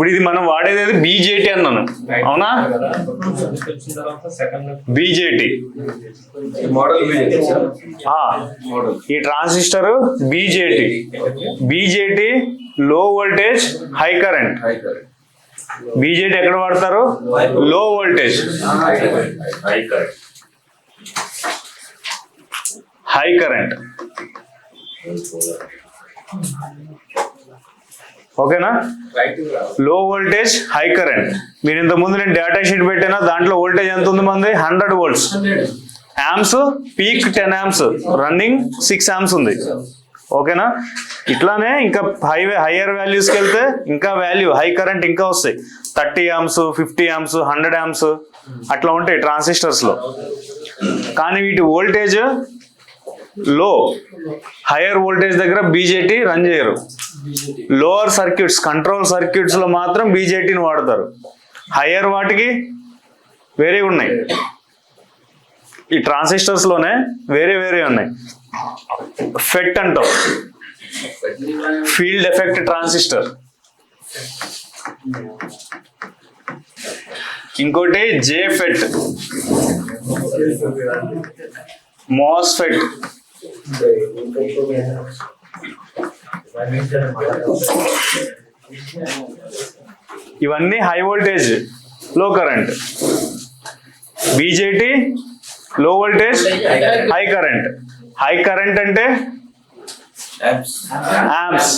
ఇప్పుడు ఇది మనం వాడేది బీజేటీ అన్నాను. అవునా? బీజేటీ ఈ transistor BJT BJT low voltage high current BJT ఎక్కడ వాడతారు? లో వోల్టేజ్ హై కరెంట్ ఓకేనా? లో? వోల్టేజ్ హై కరెంట్ మీరు ఇంత ముందు నేను డేటా షీట్ పెట్టినా దాంట్లో వోల్టేజ్ ఎంత ఉంది మంది? Hundred volts amps peak ten amps running six amps ఉంది. ఓకేనా? ఇట్లానే ఇంకా హై హయ్యర్ వాల్యూస్కి వెళ్తే ఇంకా వాల్యూ హై కరెంట్ ఇంకా వస్తాయి. Thirty amps fifty amps hundred amps అట్లా ఉంటాయి ట్రాన్సిస్టర్స్లో. కానీ వీటి వోల్టేజ్లో హయ్యర్ వోల్టేజ్ దగ్గర బీజేటీ రన్ చేయరు. లోవర్ సర్క్యూట్స్ కంట్రోల్ సర్క్యూట్స్లో మాత్రం బీజేటీని వాడతారు. హయ్యర్ వాటికి వేరే ఉన్నాయి. ఈ ట్రాన్సిస్టర్స్లోనే వేరే వేరే ఉన్నాయి. ఫెట్ అంటాం. ఫీల్డ్ ఎఫెక్ట్ ట్రాన్సిస్టర్ ఇంకోటి జే ఫెట్ మోస్ఫెట్ ఇవన్నీ హై వోల్టేజ్లో current BJT low voltage high current high current అంటే? యాప్స్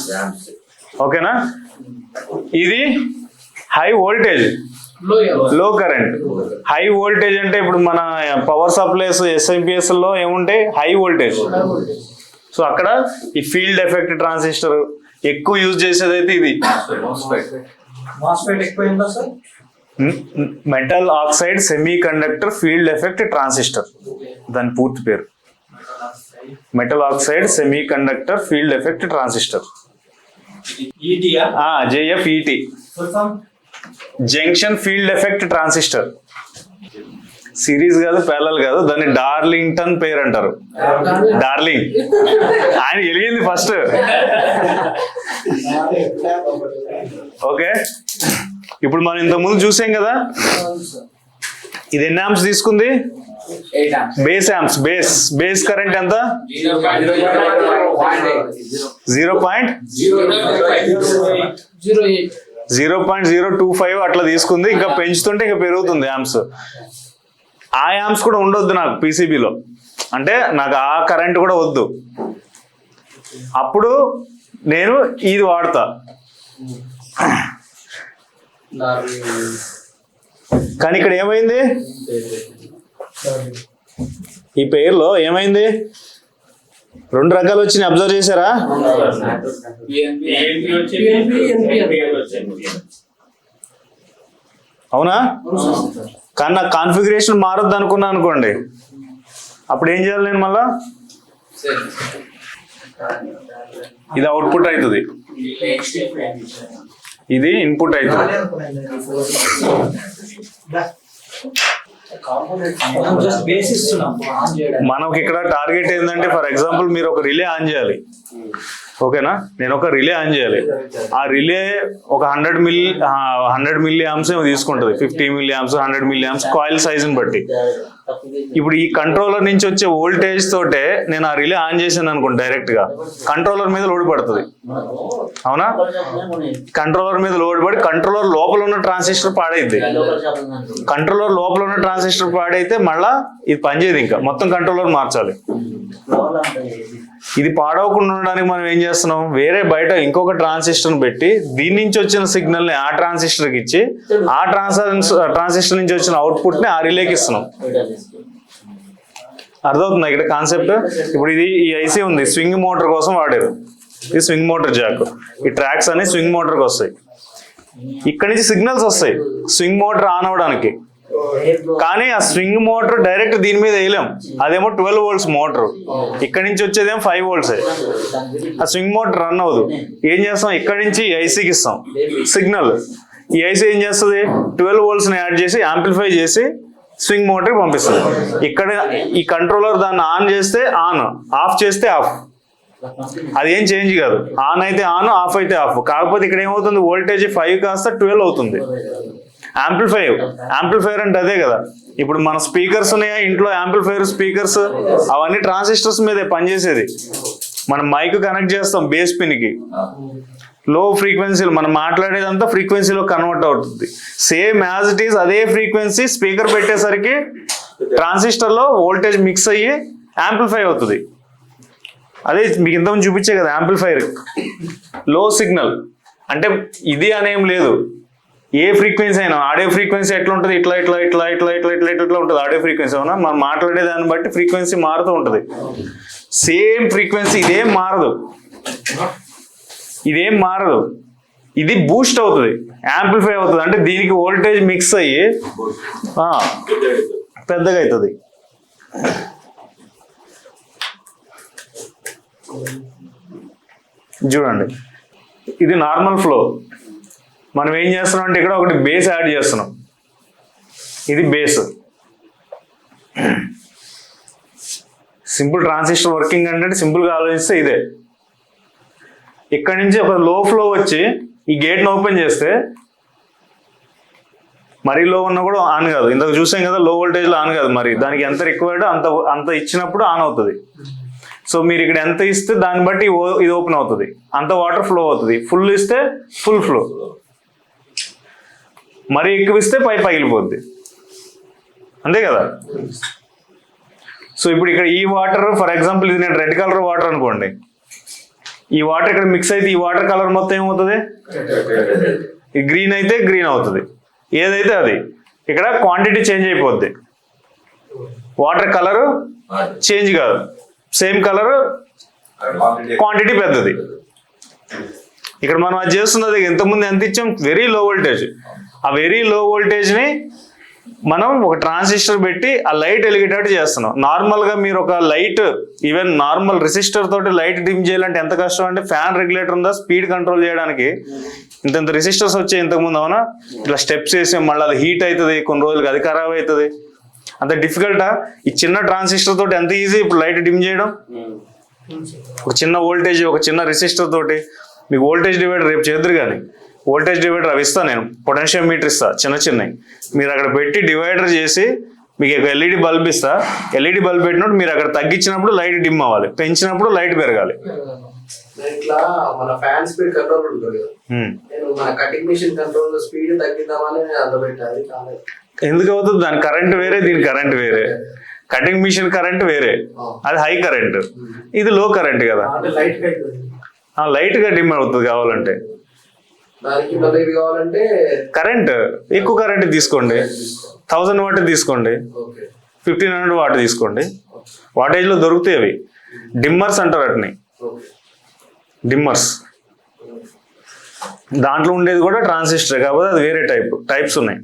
ఓకేనా ఇది హై వోల్టేజ్లో కరెంట్ హై వోల్టేజ్ అంటే ఇప్పుడు మన పవర్ సప్లైస్ ఎస్ఐపిఎస్లో ఏముంటాయి? హై వోల్టేజ్ సో అక్కడ ఈ ఫీల్డ్ ఎఫెక్ట్ ట్రాన్సిస్టర్ ఎక్కువ యూజ్ చేసేది అయితే ఇది metal oxide semiconductor field effect transistor. దాని పూర్తి పేరు. Metal oxide semiconductor field effect transistor. ఈటీఆ JFET junction field effect transistor. Series కాదు ప్యారల్ కాదు దాన్ని డార్లింగ్టన్ పేరు అంటారు. డార్లింగ్. ఆయన వెలిగింది ఫస్ట్ ఓకే. ఇప్పుడు మనం ఇంతకు ముందు చూసాం కదా? ఇది ఎన్ని ఆంప్స్ తీసుకుంది? Base amps base base current ఎంత? Zero point zero point zero two five అట్లా తీసుకుంది ఇంకా పెంచుతుంటే ఇంకా పెరుగుతుంది యాంప్స్ ఆ యామ్స్ కూడా ఉండొద్దు నాకు పీసీబీలో. అంటే నాకు ఆ కరెంట్ కూడా వద్దు. అప్పుడు నేను ఇది వాడతా. కానీ ఇక్కడ ఏమైంది? ఈ పేర్లో ఏమైంది? రెండు రకాలు వచ్చినాయి. అబ్జర్వ్ చేశారా? అవునా? కానీ నాకు కాన్ఫిగరేషన్ మారద్దు అనుకున్నాను అనుకోండి. అప్పుడు ఏం చేయాలి నేను మళ్ళా? ఇది అవుట్పుట్ అవుతుంది ఇది ఇన్పుట్ అవుతుంది మనకి ఇక్కడ టార్గెట్ ఏంటంటే ఫర్ ఎగ్జాంపుల్ మీరు ఒక రిలే ఆన్ చేయాలి. ఓకేనా? నేను ఒక రిలే ఆన్ చేయాలి. ఆ రిలే ఒక hundred mil hundred milli alms ఏమో తీసుకుంటుంది. Fifty milliamps hundred milliamps coil సైజుని బట్టి. ఇప్పుడు ఈ కంట్రోలర్ నుంచి వచ్చే వోల్టేజ్ తోటే నేను ఆ రిలే ఆన్ చేశాను అనుకోండి డైరెక్ట్గా కంట్రోలర్ మీద లోడ్ పడుతుంది. అవునా? కంట్రోలర్ మీద లోడ్ పడి కంట్రోలర్ లోపల ఉన్న ట్రాన్సిస్టర్ పాడైద్ది. కంట్రోలర్ లోపల ఉన్న ట్రాన్సిస్టర్ పాడైతే మళ్ళా ఇది పనిచేయదు ఇంకా. మొత్తం కంట్రోలర్ మార్చాలి. ఇది పాడవకుండా ఉండడానికి మనం ఏం చేస్తున్నాం? వేరే బయట ఇంకొక ట్రాన్సిస్టర్ పెట్టి దీని నుంచి వచ్చిన సిగ్నల్ని ఆ ట్రాన్సిస్టర్కి ఇచ్చి ఆ ట్రాన్సిస్టర్ నుంచి వచ్చిన అవుట్పుట్ని ఆ రిలేకి ఇస్తున్నాం. అర్థమవుతుందా ఇక్కడ కాన్సెప్ట్ ఇప్పుడు ఇది ఈ ఐసీ ఉంది. స్వింగ్ మోటార్ కోసం వాడేది ఇది స్వింగ్ మోటార్ జాక్ ఈ ట్రాక్స్ అన్ని స్వింగ్ మోటార్కి వస్తాయి. ఇక్కడ నుంచి సిగ్నల్స్ వస్తాయి. స్వింగ్ మోటార్ ఆన్ అవడానికి కానీ ఆ స్వింగ్ మోటార్ డైరెక్ట్ దీని మీద వేయలేం. అదేమో ట్వెల్వ్ వోల్ట్స్ మోటార్. ఇక్కడ నుంచి వచ్చేదేమో ఫైవ్ వోల్ట్స్. ఆ స్వింగ్ మోటార్ రన్ అవ్వదు. ఏం చేస్తాం? ఇక్కడ నుంచి ఐసీకి ఇస్తాం. సిగ్నల్. ఈ ఐసీ ఏం చేస్తుంది? ట్వెల్వ్ వోల్ట్స్ని యాడ్ చేసి యాంప్లిఫై చేసి స్వింగ్ మోటార్కి పంపిస్తుంది. ఇక్కడ ఈ కంట్రోలర్ దాన్ని ఆన్ చేస్తే ఆన్. ఆఫ్ చేస్తే ఆఫ్. అది ఏం చేంజ్ కాదు. ఆన్ అయితే ఆన్ ఆఫ్ అయితే ఆఫ్. కాకపోతే ఇక్కడ ఏమవుతుంది? వోల్టేజ్ ఫైవ్ కాస్త ట్వెల్వ్ అవుతుంది. యాంప్లిఫైర్ యాంప్లిఫైర్ అంటే అదే కదా. ఇప్పుడు మన స్పీకర్స్ ఉన్నాయా? ఇంట్లో యాంప్లిఫైర్ స్పీకర్స్ అవన్నీ ట్రాన్సిస్టర్స్ మీదే పనిచేసేది. మనం మైక్ కనెక్ట్ చేస్తాం బేస్ పిన్కి లో ఫ్రీక్వెన్సీలో మనం మాట్లాడేదంతా ఫ్రీక్వెన్సీలో కన్వర్ట్ అవుతుంది. సేమ్ యాజ్ ఇట్ ఈస్ అదే ఫ్రీక్వెన్సీ స్పీకర్ పెట్టేసరికి ట్రాన్సిస్టర్లో వోల్టేజ్ మిక్స్ అయ్యి యాంప్లిఫై అవుతుంది. అదే మీకు ఇంతకుముందు చూపించే కదా యాంప్లిఫైర్లో సిగ్నల్ అంటే ఇది అనేం లేదు. ఏ ఫ్రీక్వెన్సీ అయినా ఆడియో ఫ్రీక్వెన్సీ ఎట్లా ఉంటుంది ఇట్లా ఇట్లా ఇట్లా ఇట్లా ఇట్లా ఇట్లా ఇట్లా ఇట్లా ఉంటుంది ఆడియో ఫ్రీక్వెన్సీ అవునా? మనం మాట్లాడే దాన్ని బట్టి ఫ్రీక్వెన్సీ మారుతూ ఉంటుంది. సేమ్ ఫ్రీక్వెన్సీ ఇదేం మారదు. ఇదేం మారదు. ఇది బూస్ట్ అవుతుంది. యాంప్లిఫై అవుతుంది. అంటే దీనికి వోల్టేజ్ మిక్స్ అయ్యి పెద్దగా అవుతుంది చూడండి. ఇది నార్మల్ ఫ్లో మనం ఏం చేస్తున్నాం అంటే ఇక్కడ ఒకటి బేస్ యాడ్ చేస్తున్నాం. ఇది బేస్ సింపుల్ ట్రాన్సిస్టర్ వర్కింగ్ అంటే సింపుల్గా ఆలోచిస్తే ఇదే. ఇక్కడ నుంచి ఒక లో ఫ్లో వచ్చి ఈ గేట్ని ఓపెన్ చేస్తే మరీ లో ఉన్నా కూడా ఆన్ కాదు. ఇందాక చూసాం కదా లో వోల్టేజ్లో ఆన్ కాదు మరి. దానికి ఎంత రిక్వైర్డ్ అంత అంత ఇచ్చినప్పుడు ఆన్ అవుతుంది. సో మీరు ఇక్కడ ఎంత ఇస్తే దాన్ని బట్టి ఓ- ఇది ఓపెన్ అవుతుంది. అంత వాటర్ ఫ్లో అవుతుంది. ఫుల్ ఇస్తే ఫుల్ ఫ్లో మరి ఎక్కువ ఇస్తే పై పగిలిపోద్ది. అంతే కదా? సో ఇప్పుడు ఇక్కడ ఈ వాటర్ ఫర్ ఎగ్జాంపుల్ ఇది నేను రెడ్ కలర్ వాటర్ అనుకోండి. ఈ వాటర్ ఇక్కడ మిక్స్ అయితే ఈ వాటర్ కలర్ మొత్తం ఏమవుతుంది? ఈ గ్రీన్ అయితే గ్రీన్ అవుతుంది. ఏదైతే అది ఇక్కడ క్వాంటిటీ చేంజ్ అయిపోద్ది. వాటర్ కలర్ చేంజ్ కాదు. సేమ్ కలర్ క్వాంటిటీ పెద్దది. ఇక్కడ మనం అది చేస్తున్నది ఇంతకుముందు ఎంత ఇచ్చాం? వెరీ లో వోల్టేజ్ ఆ వెరీ లో వోల్టేజ్ని మనం ఒక ట్రాన్సిస్టర్ పెట్టి ఆ లైట్ వెలిగేటట్టు చేస్తున్నాం. నార్మల్గా మీరు ఒక లైట్ ఈవెన్ నార్మల్ రెసిస్టర్ తోటి లైట్ డిమ్ చేయాలంటే ఎంత కష్టం అంటే ఫ్యాన్ రెగ్యులేటర్ ఉందా స్పీడ్ కంట్రోల్ చేయడానికి? ఇంత ఇంత రెసిస్టర్స్ వచ్చాయి ఇంతకుముందు అవునా? ఇట్లా స్టెప్స్ వేసి మళ్ళీ అది హీట్ అవుతుంది కొన్ని రోజులకి అది ఖరాబ్ అవుతుంది అంత డిఫికల్టా ఈ చిన్న ట్రాన్సిస్టర్ తోటి ఎంత ఈజీ ఇప్పుడు లైట్ డిమ్ చేయడం? ఒక చిన్న వోల్టేజ్ ఒక చిన్న రెసిస్టర్ తోటి. మీకు వోల్టేజ్ డివైడర్ రేపు చేద్దరు కానీ. వోల్టేజ్ డివైడర్ అవి ఇస్తాను నేను. పొటెన్షియల్ మీటర్ ఇస్తా చిన్న చిన్నవి. మీరు అక్కడ పెట్టి డివైడర్ చేసి మీకు ఒక ఎల్ఈడి బల్బ్ ఇస్తా. ఎల్ఈడి బల్బ్ పెట్టినప్పుడు మీరు అక్కడ తగ్గించినప్పుడు లైట్ డిమ్ అవ్వాలి. పెంచినప్పుడు లైట్ పెరగాలి. ఇట్లా మన ఫ్యాన్ స్పీడ్ కంట్రోల్ ఉంటుంది కదా. హ్మ్. నేను మన కటింగ్ మిషన్ కంట్రోల్ స్పీడ్ తగ్గిద్దామని నేను అందులో పెట్టాలి కాలేదు. ఎందుకు అవుతుంది? దాని కరెంట్ వేరే దీని కరెంట్ వేరే. కటింగ్ మిషన్ కరెంట్ వేరే. అది హై కరెంట్ ఇది లో కరెంట్ కదా. లైట్గా డిమ్ అవుతుంది కావాలంటే. దానికి మళ్ళీ ఇది కావాలంటే కరెంట్ ఎక్కువ కరెంట్ తీసుకోండి. థౌజండ్ వాట్ తీసుకోండి. ఫిఫ్టీన్ హండ్రెడ్ వాట్ తీసుకోండి. వాటేజ్లో దొరుకుతాయి అవి. డిమ్మర్స్ అంటారు ఓకే. డిమ్మర్స్. దాంట్లో ఉండేది కూడా ట్రాన్సిస్టర్ కాకపోతే అది వేరే టైప్ టైప్స్ ఉన్నాయి.